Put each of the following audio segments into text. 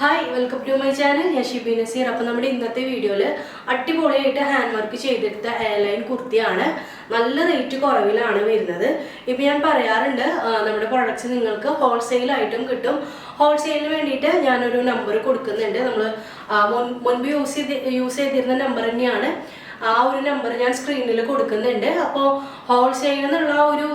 Hi welcome to my channel ഞാൻ ഷിബി നസീർ. അപ്പോൾ നമ്മുടെ ഇന്നത്തെ വീഡിയോയിൽ അടിപൊളിയായിട്ട് ഹാൻഡ് വർക്ക് ചെയ്തെടുത്ത എയർലൈൻ കുർത്തിയാണ്. നല്ല റേറ്റ് കുറവിലാണ് വരുന്നത്. ഇപ്പം ഞാൻ പറയാറുണ്ട് നമ്മുടെ പ്രൊഡക്റ്റ്സ് നിങ്ങൾക്ക് ഹോൾസെയിലായിട്ടും കിട്ടും. ഹോൾസെയിലിന് വേണ്ടിയിട്ട് ഞാനൊരു നമ്പർ കൊടുക്കുന്നുണ്ട്. നമ്മൾ മുൻപ് യൂസ് ചെയ്ത് യൂസ് ചെയ്തിരുന്ന നമ്പർ തന്നെയാണ്. ആ ഒരു നമ്പർ ഞാൻ സ്ക്രീനിൽ കൊടുക്കുന്നുണ്ട്. അപ്പോൾ ഹോൾസെയിൽ എന്നുള്ള ഒരു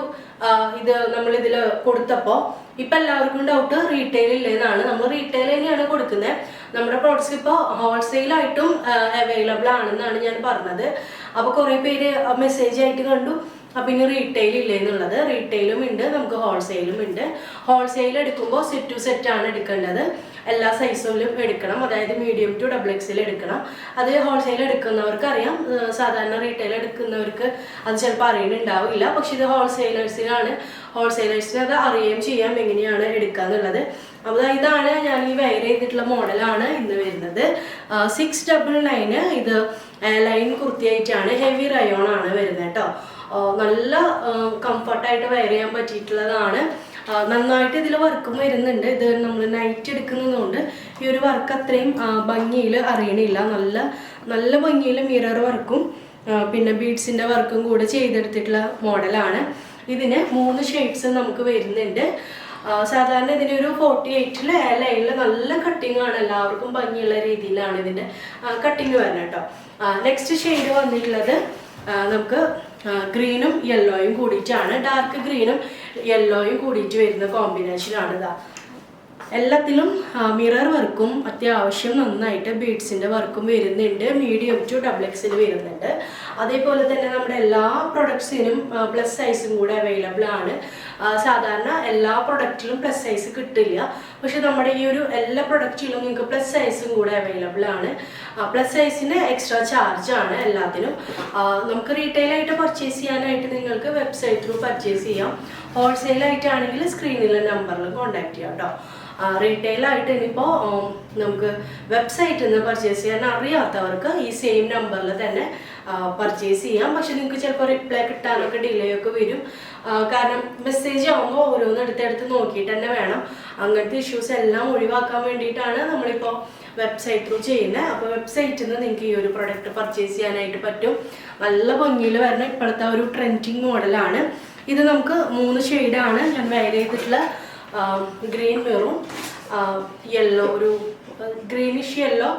ഇത് നമ്മളിതിൽ കൊടുത്തപ്പോൾ ഇപ്പൊ എല്ലാവർക്കും ഡൗട്ട് റീറ്റെയിൽ ഇല്ലെന്നാണ് നമ്മൾ റീറ്റെയിൽ തന്നെയാണ് കൊടുക്കുന്നത് നമ്മുടെ പ്രോഡക്ട്സ് ഇപ്പോൾ ഹോൾസെയിലായിട്ടും അവൈലബിൾ ആണെന്നാണ് ഞാൻ പറഞ്ഞത്. അപ്പോൾ കുറേ പേര് മെസ്സേജ് ആയിട്ട് കണ്ടു. അപ്പം ഇനി റീറ്റെയിൽ ഇല്ലേ എന്നുള്ളത്. റീറ്റെയിലും ഉണ്ട് നമുക്ക് ഹോൾസെയിലും ഉണ്ട്. ഹോൾസെയിൽ എടുക്കുമ്പോൾ സെറ്റ് ടു സെറ്റ് ആണ് എടുക്കേണ്ടത്. എല്ലാ സൈസിലും എടുക്കണം. അതായത് മീഡിയം ടു ഡബിൾ എക്സിൽ എടുക്കണം. അത് ഹോൾസെയിൽ എടുക്കുന്നവർക്ക് അറിയാം. സാധാരണ റീറ്റെയിൽ എടുക്കുന്നവർക്ക് അത് ചിലപ്പോൾ അറിയുന്നുണ്ടാവില്ല. പക്ഷെ ഇത് ഹോൾസെയിലേഴ്സിനാണ് ഹോൾസെയിലേഴ്സിന് അത് അറിയുകയും ചെയ്യാം എങ്ങനെയാണ് എടുക്കുക എന്നുള്ളത്. അപ്പോൾ ഇതാണ് ഞാൻ ഈ വെയർ ചെയ്തിട്ടുള്ള മോഡലാണ് ഇന്ന് വരുന്നത്. സിക്സ് ഡബിൾ നയന് ഇത് ലൈൻ കുർത്തിയായിട്ടാണ്. ഹെവി റയോൺ ആണ് വരുന്നത് കേട്ടോ. നല്ല കംഫർട്ടായിട്ട് വെയർ ചെയ്യാൻ പറ്റിയിട്ടുള്ളതാണ്. നന്നായിട്ട് ഇതിൽ വർക്കും വരുന്നുണ്ട്. ഇത് നമ്മൾ നൈറ്റ് എടുക്കുന്നതുകൊണ്ട് ഈ ഒരു വർക്ക് അത്രയും ഭംഗിയിൽ അറിയണില്ല. നല്ല നല്ല ഭംഗിയിൽ മിറർ വർക്കും പിന്നെ ബീഡ്സിന്റെ വർക്കും കൂടെ ചെയ്തെടുത്തിട്ടുള്ള മോഡലാണ് ഇതിന് മൂന്ന് ഷെയ്ഡ്സ് നമുക്ക് വരുന്നുണ്ട്. സാധാരണ ഇതിനൊരു ഫോർട്ടി എയ്റ്റിൽ ലൈനിൽ നല്ല കട്ടിംഗ് ആണ്. എല്ലാവർക്കും ഭംഗിയുള്ള രീതിയിലാണ് ഇതിന്റെ കട്ടിങ് വരുന്നത് കേട്ടോ. നെക്സ്റ്റ് ഷെയ്ഡ് വന്നിട്ടുള്ളത് നമുക്ക് ഗ്രീനും യെല്ലോയും കൂടിയിട്ടാണ്. ഡാർക്ക് ഗ്രീനും യെല്ലോയും കൂടിയിട്ട് വരുന്ന കോമ്പിനേഷനാണ് ഇതാ. എല്ലാത്തിലും മിറർ വർക്കും അത്യാവശ്യം നന്നായിട്ട് ബീഡ്സിന്റെ വർക്കും വരുന്നുണ്ട്. മീഡിയം ടു ഡബിൾ എക്സിൽ വരുന്നുണ്ട്. അതേപോലെ തന്നെ നമ്മുടെ എല്ലാ പ്രൊഡക്ട്സിനും പ്ലസ് സൈസും കൂടെ അവൈലബിൾ ആണ്. സാധാരണ എല്ലാ പ്രൊഡക്റ്റിലും പ്ലസ് സൈസ് കിട്ടില്ല. പക്ഷെ നമ്മുടെ ഈ ഒരു എല്ലാ പ്രൊഡക്റ്റിലും നിങ്ങൾക്ക് പ്ലസ് സൈസും കൂടെ അവൈലബിൾ ആണ്. പ്ലസ് സൈസിന് എക്സ്ട്രാ ചാർജ് ആണ് എല്ലാത്തിനും. നമുക്ക് റീറ്റെയിൽ ആയിട്ട് പർച്ചേസ് ചെയ്യാനായിട്ട് നിങ്ങൾക്ക് വെബ്സൈറ്റ് ത്രൂ പർച്ചേസ് ചെയ്യാം. ഹോൾസെയിൽ ആയിട്ടാണെങ്കിൽ സ്ക്രീനിലെ നമ്പറിൽ കോൺടാക്ട് ചെയ്യാം കേട്ടോ റീറ്റെയിൽ ആയിട്ട് ഇനിയിപ്പോൾ നമുക്ക് വെബ്സൈറ്റിൽ നിന്ന് പർച്ചേസ് ചെയ്യാൻ അറിയാത്തവർക്ക് ഈ സെയിം നമ്പറിൽ തന്നെ പർച്ചേസ് ചെയ്യാം. പക്ഷെ നിങ്ങൾക്ക് ചിലപ്പോൾ റിപ്ലൈ കിട്ടാനൊക്കെ ഡിലേ ഒക്കെ വരും. കാരണം മെസ്സേജ് ആകുമ്പോൾ ഓരോന്ന് എടുത്തെടുത്ത് നോക്കിയിട്ട് തന്നെ വേണം. അങ്ങനത്തെ ഇഷ്യൂസ് എല്ലാം ഒഴിവാക്കാൻ വേണ്ടിയിട്ടാണ് നമ്മളിപ്പോൾ വെബ്സൈറ്റ് ത്രൂ ചെയ്യുന്നത് അപ്പോൾ വെബ്സൈറ്റിൽ നിന്ന് നിങ്ങൾക്ക് ഈ ഒരു പ്രൊഡക്റ്റ് പർച്ചേസ് ചെയ്യാനായിട്ട് പറ്റും. നല്ല ഭംഗിയിൽ വരുന്ന ഇപ്പോഴത്തെ ഒരു ട്രെൻഡിങ് മോഡലാണ് ഇത് നമുക്ക് മൂന്ന് ഷെയ്ഡാണ് ഞാൻ വെയർ ചെയ്തിട്ടുള്ള ഗ്രീൻ മെറൂൺ യെല്ലോ ഒരു ഗ്രീനിഷ് യെല്ലോ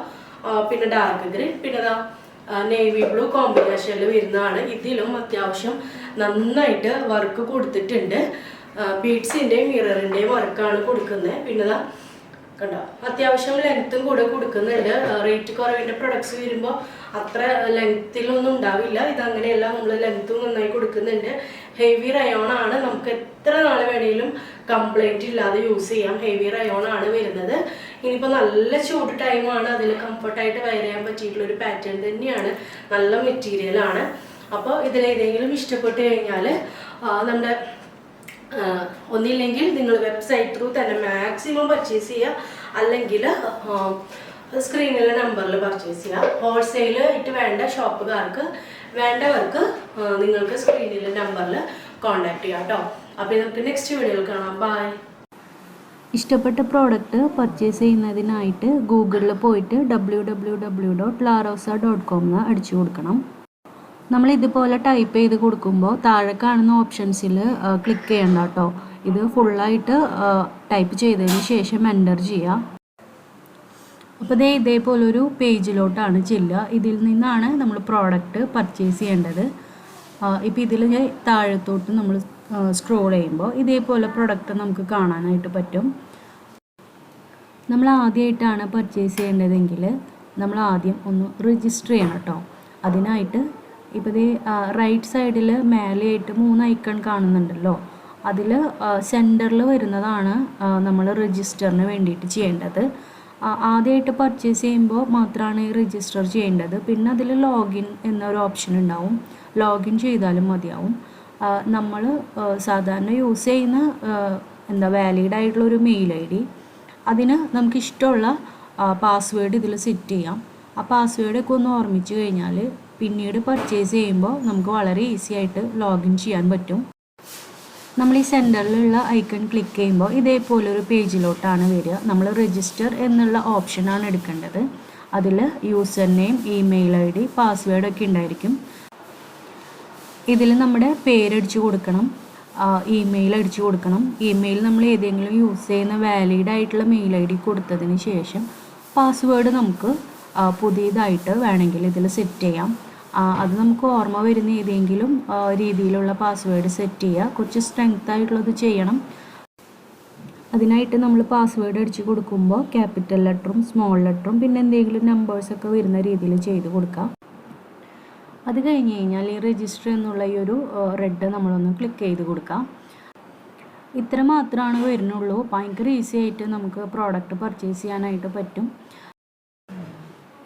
പിന്നെ ഡാർക്ക് ഗ്രീൻ പിന്നെ ഇതാ നേവി ബ്ലൂ കോമ്പിനേഷനിൽ വരുന്നതാണ്. ഇതിലും അത്യാവശ്യം നന്നായിട്ട് വർക്ക് കൊടുത്തിട്ടുണ്ട്. ബീഡ്സിന്റെയും മിററിന്റെയും വർക്കാണ് കൊടുക്കുന്നത് പിന്നെ ഇതാ കണ്ടോ അത്യാവശ്യം ലെങ്ത്തും കൂടെ കൊടുക്കുന്നുണ്ട്. റേറ്റ് കുറവിന്റെ പ്രൊഡക്ട്സ് വരുമ്പോൾ അത്ര ലെങ്ത്തിലൊന്നും ഉണ്ടാവില്ല. ഇതങ്ങനെയല്ല നമ്മൾ ലെങ്ത്തും നന്നായി കൊടുക്കുന്നുണ്ട്. ഹെവി റയോൺ ആണ്. നമുക്ക് എത്ര നാൾ വേണേലും കംപ്ലൈന്റ് ഇല്ലാതെ യൂസ് ചെയ്യാം ഹെവി റയോൺ ആണ് വരുന്നത്. ഇനിയിപ്പോൾ നല്ല ചൂട് ടൈമാണ് അതിൽ കംഫർട്ടായിട്ട് വെയർ ചെയ്യാൻ പറ്റിയിട്ടുള്ള ഒരു പാറ്റേൺ തന്നെയാണ്. നല്ല മെറ്റീരിയലാണ് അപ്പോൾ ഇതിലേതെങ്കിലും ഇഷ്ടപ്പെട്ട് കഴിഞ്ഞാൽ നമ്മുടെ ഒന്നില്ലെങ്കിൽ നിങ്ങൾ വെബ്സൈറ്റ് ത്രൂ തന്നെ മാക്സിമം പർച്ചേസ് ചെയ്യുക. അല്ലെങ്കിൽ സ്ക്രീനിലെ നമ്പറിൽ പർച്ചേസ് ചെയ്യുക. ഹോൾസെയിൽ ഇട്ട് വേണ്ട ഷോപ്പുകാർക്ക് വേണ്ടവർക്ക് നിങ്ങൾക്ക് സ്ക്രീനിലെ നമ്പറിൽ കോൺടാക്ട് ചെയ്യാം കേട്ടോ അപ്പോൾ നമുക്ക് നെക്സ്റ്റ് വീഡിയോയിൽ കാണാം. ബൈ ഇഷ്ടപ്പെട്ട പ്രോഡക്റ്റ് പർച്ചേസ് ചെയ്യുന്നതിനായിട്ട് ഗൂഗിളിൽ പോയിട്ട് W W W dot Larosa dot com എന്ന് അടിച്ചു കൊടുക്കണം. നമ്മൾ ഇതുപോലെ ടൈപ്പ് ചെയ്ത് കൊടുക്കുമ്പോൾ താഴെ കാണുന്ന ഓപ്ഷൻസിൽ ക്ലിക്ക് ചെയ്യണ്ട കേട്ടോ ഇത് ഫുള്ളായിട്ട് ടൈപ്പ് ചെയ്തതിന് ശേഷം എന്റർ ചെയ്യുക അപ്പോൾ ദേ ഇതേപോലൊരു പേജിലോട്ടാണ് ചെല്ലുക. ഇതിൽ നിന്നാണ് നമ്മൾ പ്രോഡക്റ്റ് പർച്ചേസ് ചെയ്യേണ്ടത്. ഇപ്പോൾ ഇതിൽ ഞാൻ താഴത്തോട്ട് നമ്മൾ സ്ക്രോൾ ചെയ്യുമ്പോൾ ഇതേപോലെ പ്രൊഡക്റ്റ് നമുക്ക് കാണാനായിട്ട് പറ്റും. നമ്മൾ ആദ്യമായിട്ടാണ് പർച്ചേസ് ചെയ്യേണ്ടതെങ്കിൽ നമ്മൾ ആദ്യം ഒന്ന് രജിസ്റ്റർ ചെയ്യണം കേട്ടോ. അതിനായിട്ട് ഇപ്പോൾ ഇത് റൈറ്റ് സൈഡിൽ മേലെയായിട്ട് മൂന്ന് ഐക്കൺ കാണുന്നുണ്ടല്ലോ. അതിൽ സെന്ററിൽ വരുന്നതാണ് നമ്മൾ രജിസ്റ്ററിന് വേണ്ടിയിട്ട് ചെയ്യേണ്ടത്. ആദ്യമായിട്ട് പർച്ചേസ് ചെയ്യുമ്പോൾ മാത്രമാണ് രജിസ്റ്റർ ചെയ്യേണ്ടത്. പിന്നെ അതിൽ ലോഗിൻ എന്നൊരു ഓപ്ഷൻ ഉണ്ടാവും. ലോഗിൻ ചെയ്താലും മതിയാവും. നമ്മൾ സാധാരണ യൂസ് ചെയ്യുന്ന എന്താ വാലിഡ് ആയിട്ടുള്ള ഒരു മെയിൽ ഐ ഡി. അതിന് നമുക്ക് ഇഷ്ടമുള്ള പാസ്വേഡ് ഇതിൽ സെറ്റ് ചെയ്യാം. ആ പാസ്വേഡൊക്കെ ഒന്ന് ഓർമ്മിച്ച് കഴിഞ്ഞാൽ പിന്നീട് പർച്ചേസ് ചെയ്യുമ്പോൾ നമുക്ക് വളരെ ഈസി ആയിട്ട് ലോഗിൻ ചെയ്യാൻ പറ്റും. നമ്മൾ ഈ സെന്ററിലുള്ള ഐക്കൺ ക്ലിക്ക് ചെയ്യുമ്പോൾ ഇതേപോലെ ഒരു പേജിലോട്ടാണ് വരിക. നമ്മൾ രജിസ്റ്റർ എന്നുള്ള ഓപ്ഷനാണ് എടുക്കേണ്ടത്. അതിൽ user name email I D പാസ്വേഡൊക്കെ ഉണ്ടായിരിക്കും. ഇതിൽ നമ്മുടെ പേരടിച്ചു കൊടുക്കണം. ഇമെയിൽ അടിച്ചു കൊടുക്കണം. ഇമെയിൽ നമ്മൾ ഏതെങ്കിലും യൂസ് ചെയ്യുന്ന വാലിഡ് ആയിട്ടുള്ള മെയിൽ ഐ ഡി കൊടുത്തതിന് ശേഷം പാസ്വേഡ് നമുക്ക് പുതിയതായിട്ട് വേണമെങ്കിൽ ഇതിൽ സെറ്റ് ചെയ്യാം. അത് നമുക്ക് ഓർമ്മ വരുന്ന ഏതെങ്കിലും രീതിയിലുള്ള പാസ്വേഡ് സെറ്റ് ചെയ്യുക. കുറച്ച് സ്ട്രെങ്ത് ആയിട്ടുള്ളത് ചെയ്യണം. അതിനായിട്ട് നമ്മൾ പാസ്വേഡ് അടിച്ച് കൊടുക്കുമ്പോൾ ക്യാപിറ്റൽ ലെറ്ററും സ്മോൾ ലെറ്ററും പിന്നെ എന്തെങ്കിലും നമ്പേഴ്സൊക്കെ വരുന്ന രീതിയിൽ ചെയ്ത് കൊടുക്കാം. അത് കഴിഞ്ഞ് കഴിഞ്ഞാൽ ഈ രജിസ്റ്റർ എന്നുള്ള ഈ ഒരു റെഡ് നമ്മളൊന്ന് ക്ലിക്ക് ചെയ്ത് കൊടുക്കാം. ഇത്ര മാത്രമാണ് വരുന്നുള്ളൂ. ഭയങ്കര ഈസി ആയിട്ട് നമുക്ക് പ്രോഡക്റ്റ് പർച്ചേസ് ചെയ്യാനായിട്ട് പറ്റും.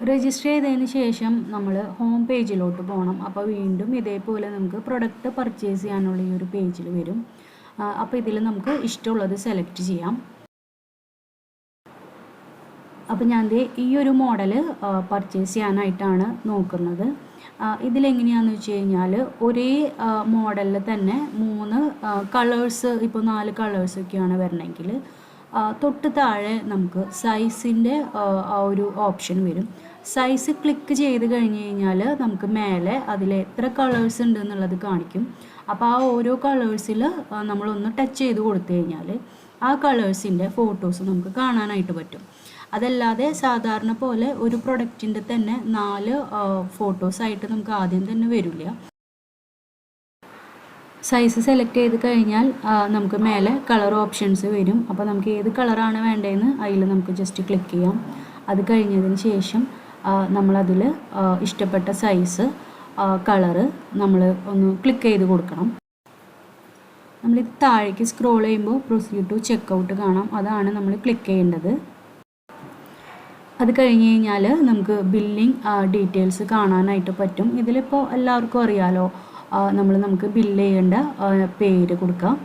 രജിസ്റ്റർ ചെയ്തതിന് ശേഷം നമ്മൾ ഹോം പേജിലോട്ട് പോകണം അപ്പോൾ വീണ്ടും ഇതേപോലെ നമുക്ക് പ്രൊഡക്റ്റ് പർച്ചേസ് ചെയ്യാനുള്ള ഈ ഒരു പേജിൽ വരും. അപ്പോൾ ഇതിൽ നമുക്ക് ഇഷ്ടമുള്ളത് സെലക്ട് ചെയ്യാം. അപ്പോൾ ഞാൻ ഈ ഒരു മോഡൽ പർച്ചേസ് ചെയ്യാനായിട്ടാണ് നോക്കുന്നത്. ഇതിലെങ്ങനെയാണെന്ന് വെച്ച് കഴിഞ്ഞാൽ ഒരേ മോഡലിൽ തന്നെ മൂന്ന് കളേഴ്സ് ഇപ്പോൾ നാല് കളേഴ്സൊക്കെയാണ് വരണമെങ്കിൽ തൊട്ട് താഴെ നമുക്ക് സൈസിന്റെ ആ ഒരു ഓപ്ഷൻ വരും. സൈസ് ക്ലിക്ക് ചെയ്ത് കഴിഞ്ഞ് കഴിഞ്ഞാൽ നമുക്ക് മേലെ അതിൽ എത്ര കളേഴ്സ് ഉണ്ട് എന്നുള്ളത് കാണിക്കും. അപ്പോൾ ആ ഓരോ കളേഴ്സിൽ നമ്മളൊന്ന് ടച്ച് ചെയ്ത് കൊടുത്തു കഴിഞ്ഞാൽ ആ കളേഴ്സിന്റെ ഫോട്ടോസ് നമുക്ക് കാണാനായിട്ട് പറ്റും. അതല്ലാതെ സാധാരണ പോലെ ഒരു പ്രൊഡക്റ്റിന്റെ തന്നെ നാല് ഫോട്ടോസ് ആയിട്ട് നമുക്ക് ആദ്യം തന്നെ വരില്ല. സൈസ് സെലക്ട് ചെയ്ത് കഴിഞ്ഞാൽ നമുക്ക് മേലെ കളർ ഓപ്ഷൻസ് വരും. അപ്പോൾ നമുക്ക് ഏത് കളറാണ് വേണ്ടതെന്ന് അതിൽ നമുക്ക് ജസ്റ്റ് ക്ലിക്ക് ചെയ്യാം. അത് കഴിഞ്ഞതിന് ശേഷം നമ്മളതിൽ ഇഷ്ടപ്പെട്ട സൈസ് കളറ് നമ്മൾ ഒന്ന് ക്ലിക്ക് ചെയ്ത് കൊടുക്കണം. നമ്മൾ താഴേക്ക് സ്ക്രോൾ ചെയ്യുമ്പോൾ പ്രൊസീഡ് ടു ചെക്കൗട്ട് കാണാം. അതാണ് നമ്മൾ ക്ലിക്ക് ചെയ്യേണ്ടത്. അത് കഴിഞ്ഞ് കഴിഞ്ഞാൽ നമുക്ക് ബില്ലിംഗ് ഡീറ്റെയിൽസ് കാണാനായിട്ട് പറ്റും. ഇതിലിപ്പോൾ എല്ലാവർക്കും അറിയാലോ നമ്മൾ നമുക്ക് ബില്ല് ചെയ്യേണ്ട പേര് കൊടുക്കാം.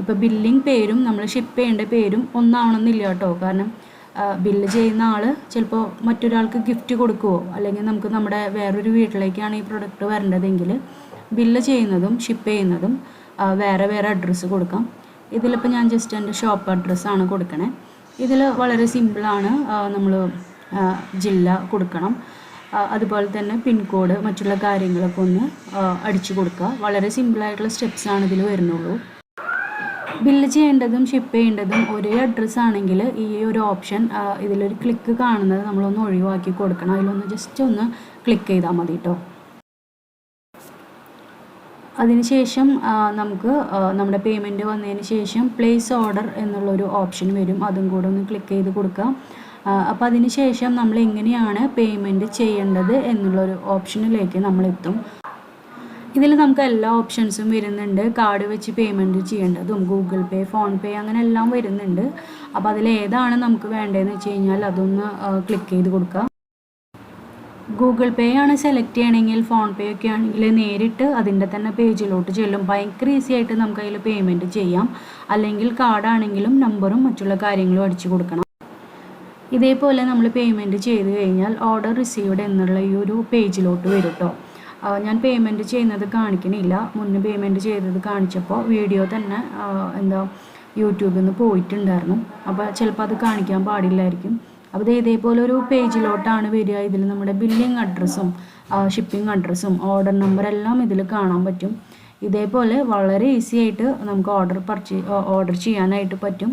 ഇപ്പോൾ ബില്ലിംഗ് പേരും നമ്മൾ ഷിപ്പ് ചെയ്യേണ്ട പേരും ഒന്നാവണമെന്നില്ല കേട്ടോ. കാരണം ബില്ല് ചെയ്യുന്ന ആൾ ചിലപ്പോൾ മറ്റൊരാൾക്ക് ഗിഫ്റ്റ് കൊടുക്കുമോ അല്ലെങ്കിൽ നമുക്ക് നമ്മുടെ വേറൊരു വീട്ടിലേക്കാണ് ഈ പ്രൊഡക്റ്റ് വരേണ്ടതെങ്കിൽ ബില്ല് ചെയ്യുന്നതും ഷിപ്പ് ചെയ്യുന്നതും വേറെ വേറെ അഡ്രസ്സ് കൊടുക്കാം. ഇതിലിപ്പോൾ ഞാൻ ജസ്റ്റ് എന്റെ ഷോപ്പ് അഡ്രസ്സാണ് കൊടുക്കണേ. ഇതിൽ വളരെ സിമ്പിളാണ് നമ്മൾ ജില്ല കൊടുക്കണം. അതുപോലെ തന്നെ പിൻകോഡ് മറ്റുള്ള കാര്യങ്ങളൊക്കെ ഒന്ന് അടിച്ചു കൊടുക്കുക. വളരെ സിമ്പിളായിട്ടുള്ള സ്റ്റെപ്സാണ് ഇതിൽ വരുന്നുള്ളൂ. ബില്ല് ചെയ്യേണ്ടതും ഷിപ്പ് ചെയ്യേണ്ടതും ഒരേ അഡ്രസ്സ് ആണെങ്കിൽ ഈ ഒരു ഓപ്ഷൻ ഇതിലൊരു ക്ലിക്ക് കാണുന്നത് നമ്മളൊന്ന് ഒഴിവാക്കി കൊടുക്കണം. അതിലൊന്ന് ജസ്റ്റ് ഒന്ന് ക്ലിക്ക് ചെയ്താൽ മതി കേട്ടോ അതിനുശേഷം നമുക്ക് നമ്മുടെ പേയ്മെന്റ് വന്നതിന് ശേഷം പ്ലേസ് ഓർഡർ എന്നുള്ളൊരു ഓപ്ഷൻ വരും. അതും കൂടെ ഒന്ന് ക്ലിക്ക് ചെയ്ത് കൊടുക്കാം അപ്പോൾ അതിന് ശേഷം നമ്മൾ എങ്ങനെയാണ് പേയ്മെന്റ് ചെയ്യേണ്ടത് എന്നുള്ളൊരു ഓപ്ഷനിലേക്ക് നമ്മളെത്തും ഇതിൽ നമുക്ക് എല്ലാ ഓപ്ഷൻസും വരുന്നുണ്ട്. കാർഡ് വെച്ച് പേയ്മെന്റ് ചെയ്യേണ്ടതും ഗൂഗിൾ പേ ഫോൺ പേ അങ്ങനെ എല്ലാം വരുന്നുണ്ട്. അപ്പോൾ അതിൽ ഏതാണ് നമുക്ക് വേണ്ടതെന്ന് വെച്ച് കഴിഞ്ഞാൽ അതൊന്ന് ക്ലിക്ക് ചെയ്ത് കൊടുക്കുക. ഗൂഗിൾ പേ ആണ് സെലക്ട് ചെയ്യണമെങ്കിൽ ഫോൺ പേ ഒക്കെ ആണെങ്കിൽ നേരിട്ട് അതിന്റെ തന്നെ പേജിലോട്ട് ചെല്ലും. ഭയങ്കര ഈസി ആയിട്ട് നമുക്ക് അതിൽ പേയ്മെന്റ് ചെയ്യാം. അല്ലെങ്കിൽ കാർഡാണെങ്കിലും നമ്പറും മറ്റുള്ള കാര്യങ്ങളും അടിച്ചു കൊടുക്കണം. ഇതേപോലെ നമ്മൾ പേയ്മെന്റ് ചെയ്ത് കഴിഞ്ഞാൽ ഓർഡർ റിസീവ്ഡ് എന്നുള്ള ഈ ഒരു പേജിലോട്ട് വരും കേട്ടോ ഞാൻ പേയ്മെന്റ് ചെയ്യുന്നത് കാണിക്കണില്ല. മുന്നേ പേയ്മെന്റ് ചെയ്തത് കാണിച്ചപ്പോൾ വീഡിയോ തന്നെ എന്താ യൂട്യൂബിൽ നിന്ന് പോയിട്ടുണ്ടായിരുന്നു. അപ്പോൾ ചിലപ്പോൾ അത് കാണിക്കാൻ പാടില്ലായിരിക്കും. അപ്പോൾ ഇത് ഇതേപോലെ ഒരു പേജിലോട്ടാണ് വരിക. ഇതിൽ നമ്മുടെ ബില്ലിംഗ് അഡ്രസ്സും ഷിപ്പിംഗ് അഡ്രസ്സും ഓർഡർ നമ്പർ എല്ലാം ഇതിൽ കാണാൻ പറ്റും. ഇതേപോലെ വളരെ ഈസി ആയിട്ട് നമുക്ക് ഓർഡർ പർച്ചേ ഓർഡർ ചെയ്യാനായിട്ട് പറ്റും.